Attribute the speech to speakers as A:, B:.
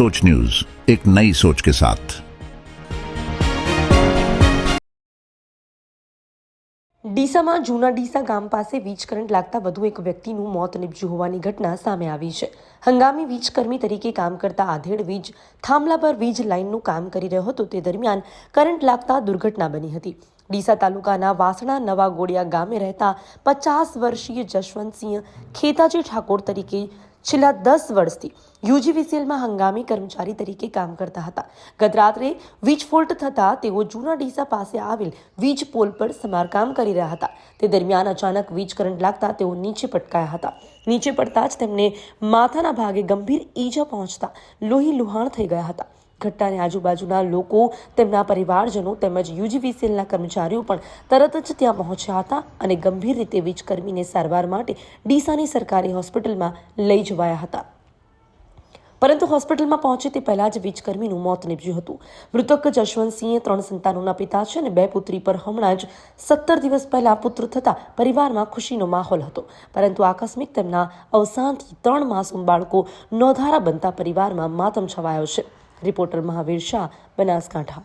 A: सोच न्यूज एक नई सोच के साथ
B: ડીસામાં જૂના ડીસા ગામ પાસે વીજ કરંટ લાગતા વધુ એક વ્યક્તિનું મોત નીપજ્યું હોવાની ઘટના સામે આવી છે હંગામી વીજકર્મી તરીકે કામ કરતા આધેડ વીજ થાંભલા પર વીજ લાઇનનું કામ કરી રહ્યો હતો તે દરમિયાન કરંટ લાગતા દુર્ઘટના બની હતી ડીસા તાલુકાના વાસણા નવા ગોળિયા ગામે રહેતા પચાસ વર્ષીય જશવંતસિંહ ખેતાજી ઠાકોર તરીકે છેલ્લા દસ વર્ષથી યુજીવીસીએલમાં હંગામી કર્મચારી તરીકે કામ કરતા હતા. ગત રાત્રે વીજ ફોલ્ટ થતાં તેઓ જૂના ડીસા પાસે આવેલ વીજ પોલ પર સમારકામ કરી રહ્યા હતા. તે દરમિયાન અચાનક વીજ કરંટ લાગતા તેઓ નીચે પટકાયા હતા. નીચે પડતા જ તેમને માથાના ભાગે ગંભીર ઈજા પહોંચતા લોહી લુહાણ થઈ ગયા હતા. ઘટનાની આજુબાજુના લોકો, તેમના પરિવારજનો તેમજ યુજીવીસીએલના કર્મચારીઓ પણ તરત જ ત્યાં પહોંચ્યા હતા અને ગંભીર રીતે વીજકર્મીને સારવાર માટે ડીસાની સરકારી હોસ્પિટલમાં લઈ જવાયા હતા. પરંતુ હોસ્પિટલમાં પહોંચે તે પહેલાં જ વીજકર્મીનું મોત નીપજ્યું હતું. મૃતક જશવંતસિંહે ત્રણ સંતાનોના પિતા છે અને બે પુત્રી પર હમણાં જ સત્તર દિવસ પહેલા પુત્ર થતાં પરિવારમાં ખુશીનો માહોલ હતો. પરંતુ આકસ્મિક તેમના અવસાનથી ત્રણ માસૂમ બાળકો નોંધારા બનતા પરિવારમાં માતમ છવાયો છે. રિપોર્ટર મહાવીર શાહ બનાસકાંઠા.